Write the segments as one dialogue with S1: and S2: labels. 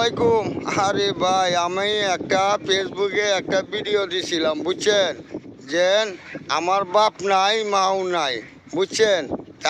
S1: আলাইকুম। আরে ভাই, আমি একটা ফেসবুকে একটা ভিডিও দিছিলাম, বুঝছেন? যে আমার বাপ নাই, মাও নাই, বুঝছেন?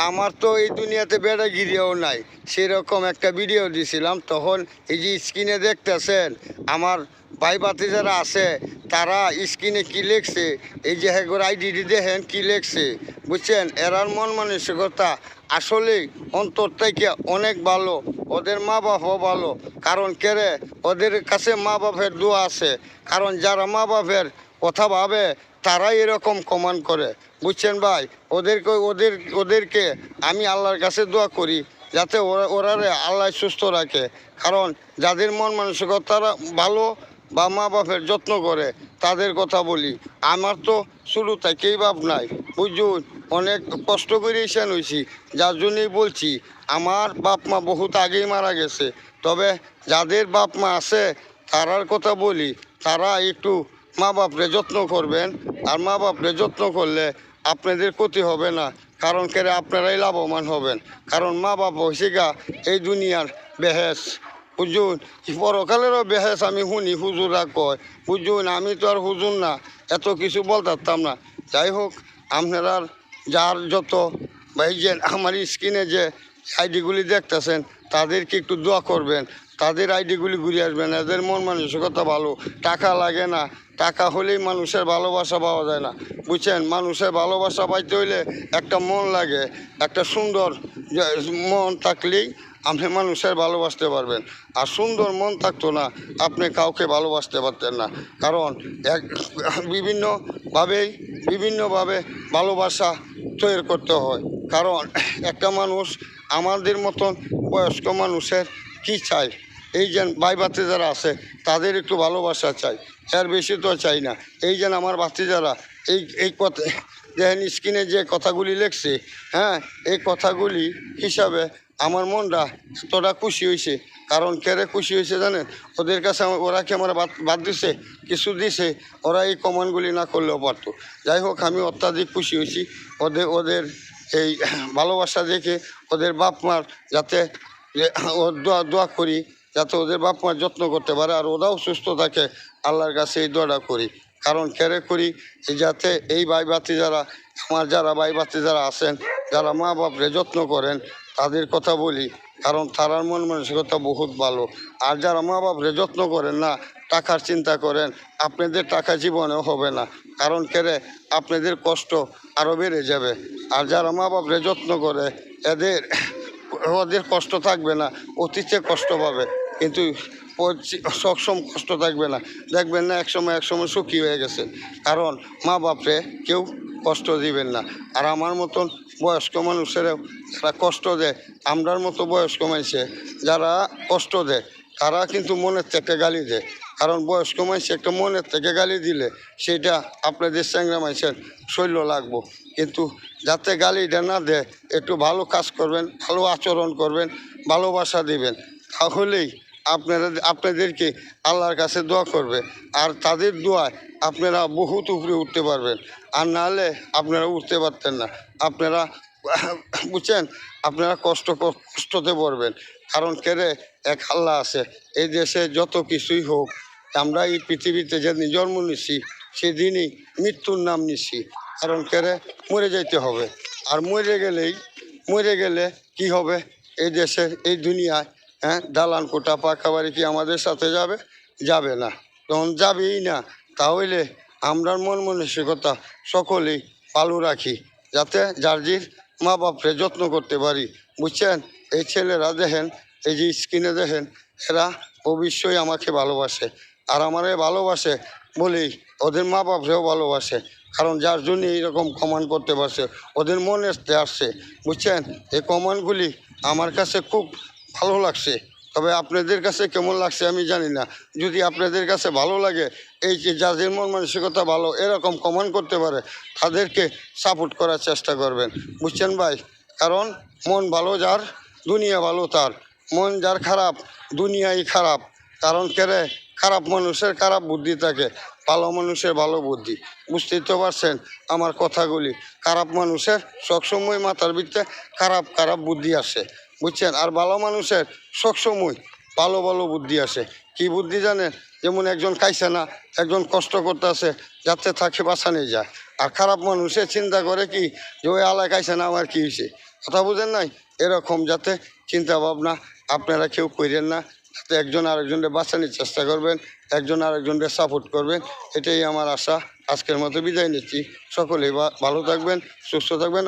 S1: আমার তো এই দুনিয়াতে বেড়া বেড়াগিরিও নাই। সেরকম একটা ভিডিও দিছিলাম, তখন এই যে স্ক্রিনে দেখতেছেন, আমার ভাই বাতি যারা আছে, তারা স্ক্রিনে কি লেখছে? এই যে হেগোর আইডিটি দেখেন কি লেখছে? বুঝছেন? এরার মন মানসিকতা আসলেই অন্তর থেকে অনেক ভালো, ওদের মা বাপও ভালো। কারণ কেরে ওদের কাছে মা বাপের দোয়া আছে। কারণ যারা মা বাপের কথা ভাবে, তারাই এরকম কমান করে। বুঝছেন ভাই? ওদেরকে, ওদের, ওদেরকে আমি আল্লাহর কাছে দোয়া করি, যাতে ওরা, ওরারে আল্লাহ সুস্থ রাখে। কারণ যাদের মন মানসিকতা ভালো বা মা বাপের যত্ন করে তাদের কথা বলি। আমার তো শুরু থেকেই বাপ নাই। বুঝুন, অনেক কষ্ট করে এসে হয়েছি যার জন্যই বলছি, আমার বাপ মা বহুত আগেই মারা গেছে। তবে যাদের বাপ মা আছে, তারার কথা বলি, তারা একটু মা বাপরে যত্ন করবেন। আর মা বাপরে যত্ন করলে আপনাদের ক্ষতি হবে না। কারণ কেরে আপনারাই লাভবান হবেন। কারণ মা বাপ হয়েছে গা এই দুনিয়ার বেহেস বুঝুন পরকালেরও বেহেস আমি শুনি, হুজুরা কয়। বুঝুন আমি তো আর হুজুর না, এত কিছু বলতাম না। যাই হোক, আপনারা যার যত ভাই যে আমার স্ক্রিনে যে আইডিগুলি দেখতেছেন, তাদেরকে একটু দোয়া করবেন। তাদের আইডিগুলি ঘুরে আসবেন এদের মন মানসিকতা ভালো। টাকা লাগে না। টাকা হলেই মানুষের ভালোবাসা পাওয়া যায় না। বুঝছেন? মানুষের ভালোবাসা পাইতে হইলে একটা মন লাগে, একটা সুন্দর মন থাকলেই আপনি মানুষের ভালোবাসতে পারবেন। আর সুন্দর মন থাকতো না, আপনি কাউকে ভালোবাসতে পারতেন না। কারণ এক, বিভিন্নভাবেই, বিভিন্নভাবে ভালোবাসা তৈরি করতে হয়। কারণ একটা মানুষ আমাদের মতন বয়স্ক মানুষের কি চায়? এই যেন ভাই যারা আছে, তাদের একটু ভালোবাসা চাই, এর বেশি তো চাই না। এই যেন আমার বাতি যারা এই এই কথা দেখেন স্ক্রিনে যে কথাগুলি লিখছে হ্যাঁ এই কথাগুলি হিসাবে আমার মনটা এতটা খুশি হয়েছে। কারণ কেরে খুশি হয়েছে জানেন? ওদের কাছে ওরা কি আমার বাদ দিছে? কিছু দিছে? ওরা এই কমানগুলি না করলেও পারতো। যাই হোক, আমি অত্যাধিক খুশি হয়েছি। ওদের ওদের এই ভালোবাসা দেখে ওদের বাপ মার যাতে দোয়া দোয়া করি। যাতে ওদের বাপ মার যত্ন করতে পারে আর ওরাও সুস্থ থাকে, আল্লাহর কাছে এই দোয়াটা করি। কারণ কেরে করি যাতে এই ভাই বাতি যারা, আমার যারা ভাই বাতি যারা আছেন, যারা মা বাপরে যত্ন করেন, তাদের কথা বলি। কারণ তারার মন মানসিকতা বহুত ভালো। আর যারা মা বাপরে যত্ন করেন না, টাকার চিন্তা করেন, আপনাদের টাকা জীবনেও হবে না। কারণ কেরে আপনাদের কষ্ট আরও বেড়ে যাবে। আর যারা মা বাপরে যত্ন করে, এদের, ওদের কষ্ট থাকবে না অতীতে কষ্ট পাবে। কিন্তু সবসম কষ্ট থাকবে না। দেখবেন না, একসময় একসময় সুখী হয়ে গেছে। কারণ মা বাপরে কেউ কষ্ট দিবেন না। আর আমার মতন বয়স্ক মানুষেরাও যারা কষ্ট দেয়, আমরার মতো বয়স্ক মানুষে যারা কষ্ট দেয়, তারা কিন্তু মনের থেকে গালি দেয়। কারণ বয়স্ক মানুষ একটা মনের থেকে গালি দিলে সেটা আপনাদের চ্যাংরা মানুষের শৈল্য লাগবো। কিন্তু যাতে গালিটা না দেয়, একটু ভালো কাজ করবেন, ভালো আচরণ করবেন, ভালোবাসা দিবেন, তাহলেই আপনারা, আপনাদেরকে আল্লাহর কাছে দোয়া করবে। আর তাদের দোয়ায় আপনারা বহুত উপরে উঠতে পারবেন। আর নাহলে আপনারা উঠতে পারতেন না। আপনারা, বুঝছেন? আপনারা কষ্ট, কষ্টতে পড়বেন। কারণ কেরে এক আল্লাহ আছে। এই দেশে যত কিছুই হোক, আমরা এই পৃথিবীতে যেদিন জন্ম নিছি, সেদিনই মৃত্যুর নাম নিছি। কারণ কেরে মরে যাইতে হবে। আর মরে গেলেই, মরে গেলে কি হবে? এই দেশের, এই দুনিয়ায় হ্যাঁ দালান কোটা পাকা বাড়ি কি আমাদের সাথে যাবে? যাবে না। তখন যাবেই না। তাহলে আমরার মন মানসিকতা সকলেই ভালো রাখি, যাতে জার্জির মা বাপরে যত্ন করতে পারি। বুঝছেন? এই ছেলেরা দেখেন, এই যে স্ক্রিনে দেখেন, এরা অবশ্যই আমাকে ভালোবাসে। আর আমারে ভালোবাসে বলেই ওদের মা বাপরেও ভালোবাসে। কারণ যার জন্য এইরকম কমান করতে পারছে, ওদের মনে আসতে আসছে। বুঝছেন? এই কমানগুলি আমার কাছে খুব ভালো লাগছে। তবে আপনাদের কাছে কেমন লাগছে আমি জানি না। যদি আপনাদের কাছে ভালো লাগে, এই যে যাদের মন মানসিকতা ভালো, এরকম কমান করতে পারে, তাদেরকে সাপোর্ট করার চেষ্টা করবেন। বুঝছেন ভাই? কারণ মন ভালো যার, দুনিয়া ভালো তার। মন যার খারাপ, দুনিয়াই খারাপ। কারণ কেরে খারাপ মানুষের খারাপ বুদ্ধি থাকে, ভালো মানুষের ভালো বুদ্ধি। বুঝতেই তো পারছেন আমার কথাগুলি। খারাপ মানুষের সবসময় মাথার ভিতরে খারাপ খারাপ বুদ্ধি আসে। বুঝছেন? আর ভালো মানুষের সবসময় ভালো ভালো বুদ্ধি আসে। কি বুদ্ধি জানেন? যেমন একজন খাইছে না, একজন কষ্ট করতে আছে যাতে তাকে বাঁচানো যায়। আর খারাপ মানুষে চিন্তা করে কি যে ওই আলায় খাইছে না, আমার কী হয়েছে? কথা বুঝেন নাই? এরকম যাতে চিন্তা ভাবনা আপনারা কেউ করেন না, যাতে একজন আরেকজনকে বাঁচানোর চেষ্টা করবেন, একজন আরেকজনকে সাপোর্ট করবেন। এটাই আমার আশা। আজকের মতো বিদায় নিচ্ছি। সকলেই ভালো থাকবেন, সুস্থ থাকবেন।